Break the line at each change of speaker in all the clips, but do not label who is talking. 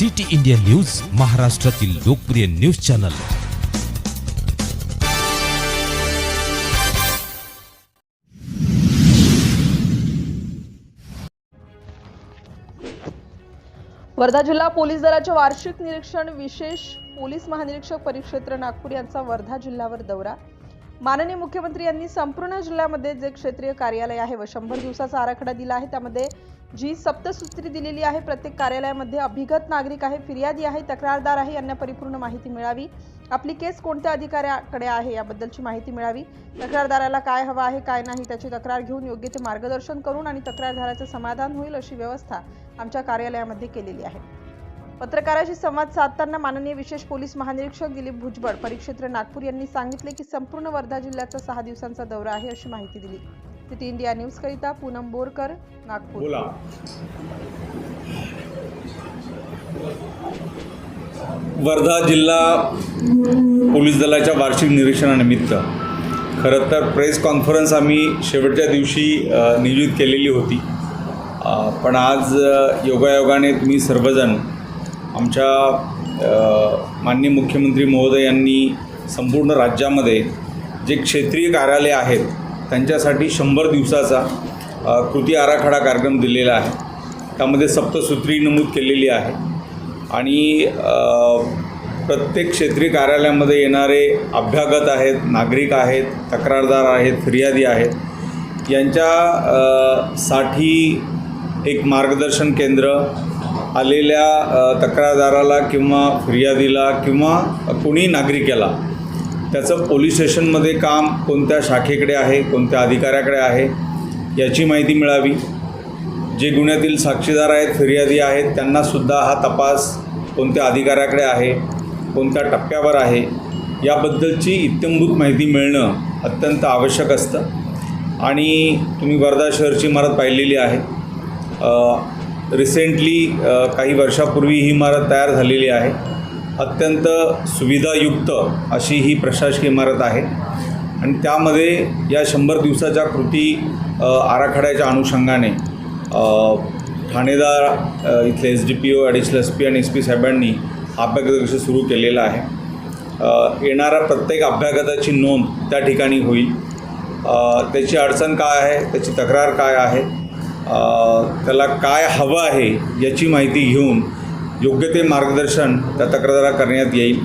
City India news महाराष्ट्रातील लोकप्रिय news channel.
Wardha जिल्हा पोलीस दलाचे वार्षिक निरीक्षण विशेष पोलीस महानिरीक्षक परिक्षेत्र नागपूर यांचा वर्धा जिल्ह्यावर दौरा. माननीय मुख्यमंत्री यांनी संपूर्ण जिल्ह्यामध्ये जे क्षेत्रीय कार्यालय आहे व शंभर दिवसाचा आराखडा दिला आहे त्यामध्ये जी सप्तसूत्री दिलेली आहे प्रत्येक कार्यालयामध्ये अभिगत नागरिक आहे फिर्यादी आहे तक्रारदार आहे यांना परिपूर्ण माहिती मिळावी. आपली केस कोणत्या अधिकाऱ्याकडे आहे याबद्दलची माहिती मिळावी. तक्रारदाराला काय हवं आहे काय नाही त्याची तक्रार घेऊन योग्य ते मार्गदर्शन करून आणि तक्रारदाराचं समाधान होईल अशी व्यवस्था आमच्या कार्यालयामध्ये केलेली आहे. पत्रकाराशी संवाद साधताना माननीय विशेष पोलीस महानिरीक्षक दिलीप भुजबळ परिक्षेत्र नागपूर यांनी सांगितले की संपूर्ण वर्धा जिल्ह्याचा सहा दिवसांचा दौरा आहे अशी माहिती दिली. सिटी इंडिया न्यूज करिता पूनम बोरकर नागपूर.
बोला. वर्धा जिल्हा पोलीस दलाच्या वार्षिक निरीक्षणानिमित्त. खरं तर प्रेस कॉन्फरन्स आम्ही शेवटच्या दिवशी नियोजित केलेली होती. पण आज योगायोगाने तुम्ही सर्वजण आमच्या माननीय मुख्यमंत्री महोदय यांनी संपूर्ण राज्यामध्ये जे क्षेत्रीय कार्यालय आहेत त्यांच्यासाठी शंभर दिवसाचा कृती आराखडा कार्यक्रम दिलेला आहे. त्यामध्ये सप्तसूत्री नमूद केलेली आहे. आणि प्रत्येक क्षेत्रीय कार्यालयामध्ये येणारे अभ्यागत आहेत नागरिक आहेत तक्रारदार आहेत फिर्यादी आहेत. यांच्या साठी एक मार्गदर्शन केंद्र आलेल्या तक्रारदाराला किंवा फिर्यादीला किंवा कोणी नागरिकाला त्याचं पोलीस स्टेशनमध्ये काम कोणत्या शाखेकडे आहे कोणत्या अधिकाऱ्याकडे आहे याची माहिती मिळावी. जे गुन्ह्यातील साक्षीदार आहेत फिर्यादी आहेत त्यांनासुद्धा हा तपास कोणत्या अधिकाऱ्याकडे आहे कोणत्या टप्प्यावर आहे याबद्दलची इत्यंभूत माहिती मिळणं अत्यंत आवश्यक असतं. आणि तुम्ही वर्धा शहरची इमारत पाहिलेली आहे. रिसेंटली काही वर्षापूर्वी ही इमारत तयार झालेली आहे. अत्यंत सुविधायुक्त अशी ही प्रशासकीय इमारत आहे. आणि त्यामध्ये या शंभर दिवसाच्या कृती आराखड्याच्या अनुषंगाने ठाणेदार इथले S D P O additional S P आणि एस पी साहेबांनी अभ्यागत सुरू केलेला आहे. येणाऱ्या प्रत्येक अभ्यागताची नोंद त्या ठिकाणी होईल. त्याची अडचण काय आहे त्याची तक्रार काय आहे त्याला काय हवं आहे याची माहिती घेऊन योग्य ते मार्गदर्शन त्या तक्रारदारा करण्यात येईल.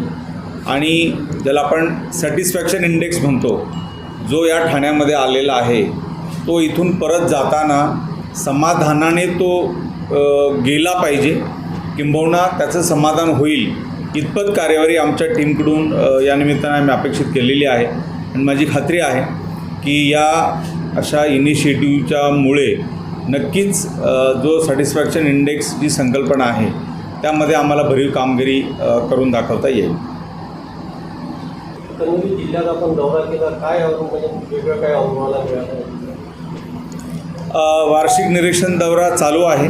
आणि ज्याला आपण सॅटिस्फॅक्शन इंडेक्स म्हणतो जो या ठाण्यामध्ये आलेला आहे तो इथून परत जाताना समाधानाने तो गेला पाहिजे. किंबहुना त्याचं समाधान होईल. इतपत कार्यवाही आमच्या टीमकडून या निमित्तानं आम्ही अपेक्षित केलेली आहे. आणि माझी खात्री आहे की या अशा इनिशिएटिव्हच्यामुळे नक्कीच जो सॅटिस्फॅक्शन इंडेक्स जी संकल्पना आहे त्यामध्ये आम्हाला भरीव कामगिरी करून दाखवता येईल.
जिल्ह्यात आपण दौरा केला काय म्हणजे वेगळं काय अनुभवाला मिळालं?
वार्षिक निरीक्षण दौरा चालू आहे.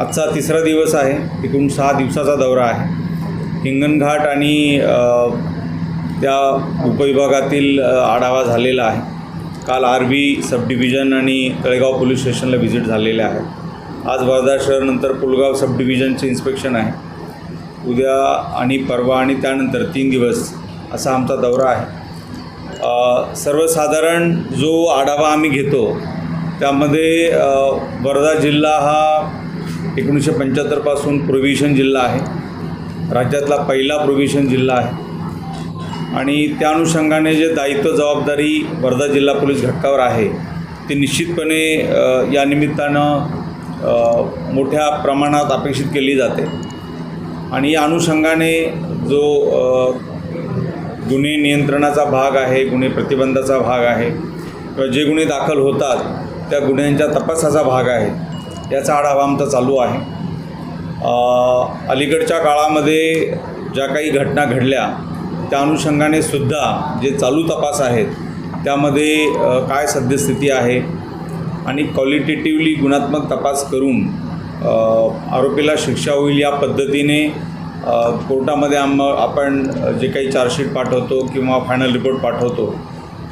आजचा तिसरा दिवस आहे. एकूण सहा दिवसाचा दौरा आहे. हिंगणघाट आणि त्या उपविभागातील आढावा झालेला आहे. काल आर बी सब डिव्हिजन आणि तळेगाव पोलीस स्टेशनला व्हिजिट झालेले आहे. आज वर्धा शहरानंतर पुलगाव सब डिव्हिजनचे इन्स्पेक्शन आहे. उद्या आणि परवा आणि त्यानंतर तीन दिवस असा आमचा दौरा आहे. सर्वसाधारण जो आढावा आम्ही घेतो त्यामध्ये वर्धा जिल्हा हा एकोणीसशे पंच्याहत्तरपासून प्रोव्हिशन जिल्हा आहे. राज्यातला पहिला प्रोव्हिशन जिल्हा आहे. आणि त्या अनुषंगाने जे दायित्व जबाबदारी वर्धा जिल्हा पोलीस घटकावर आहे ते निश्चितपणे या निमित्तानं मोठ्या प्रमाणात अपेक्षित केली जाते. आणि या अनुषंगाने जो गुन्हे नियंत्रणाचा भाग आहे गुन्हे प्रतिबंधाचा भाग आहे किंवा जे गुन्हे दाखल होतात त्या गुन्ह्यांच्या तपासाचा भाग आहे याचा आढावा आमचा चालू आहे. अलीकडच्या काळामध्ये ज्या काही घटना घडल्या त्या अनुषंगाने सुद्धा जे चालू तपास आहेत त्यामध्ये काय सद्यस्थिती आहे आणि क्वालिटेटिव्हली गुणात्मक तपास करून आरोपीला शिक्षा होईल या पद्धतीने कोर्टामध्ये आम आपण जे काही चार्जशीट पाठवतो किंवा फायनल रिपोर्ट पाठवतो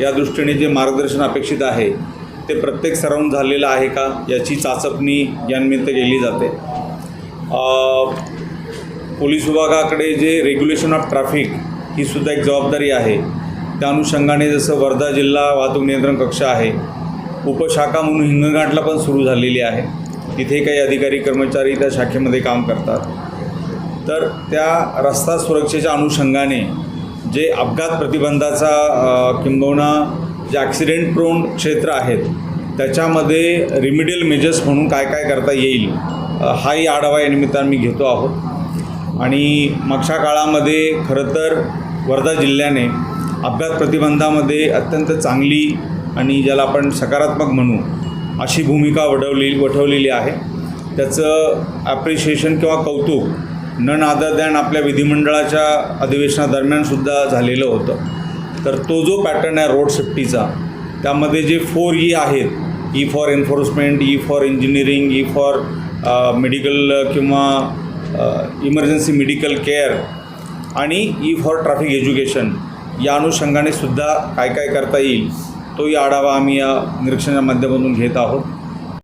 या दृष्टीने जे मार्गदर्शन अपेक्षित आहे ते प्रत्येक स्तरावरून झालेलं आहे का याची चाचपणी यानिमित्त केली जाते. पोलीस विभागाकडे जे रेग्युलेशन ऑफ ट्रॅफिक ही सुद्धा एक जबाबदारी आहे. त्या अनुषंगाने जसं वर्धा जिल्हा वाहतूक नियंत्रण कक्ष आहे उपशाखा म्हणून हिंगणघाटला पण सुरू झालेली आहे. तिथे काही अधिकारी कर्मचारी त्या शाखेमध्ये काम करतात. तर त्या रस्ता सुरक्षेच्या अनुषंगाने जे अपघात प्रतिबंधाचा किंबहुना जे ॲक्सिडेंट प्रोन क्षेत्र आहेत त्याच्यामध्ये रिमिडियल मेजर्स म्हणून काय काय करता येईल हाही आढावा या निमित्तानं मी घेतो आहोत. आणि मागच्या काळामध्ये खरं तर वर्धा जिल्ह्याने अपघात प्रतिबंधामध्ये अत्यंत चांगली आणि ज्याला आपण सकारात्मक म्हणू अशी भूमिका वडवली वठवलेली आहे. त्याचं ॲप्रिशिएशन किंवा कौतुक नन आदर दॅन आपल्या विधिमंडळाच्या अधिवेशनादरम्यानसुद्धा झालेलं होतं. तर तो जो पॅटर्न आहे रोड सेफ्टीचा त्यामध्ये जे फोर ई e आहेत E for enforcement E for engineering E for medical किंवा इमर्जन्सी मेडिकल केअर आणि ई फॉर ट्रॅफिक एज्युकेशन या अनुषंगाने सुद्धा काय काय करता येईल तोही आढावा आम्ही या निरीक्षणाच्या माध्यमातून घेत आहोत.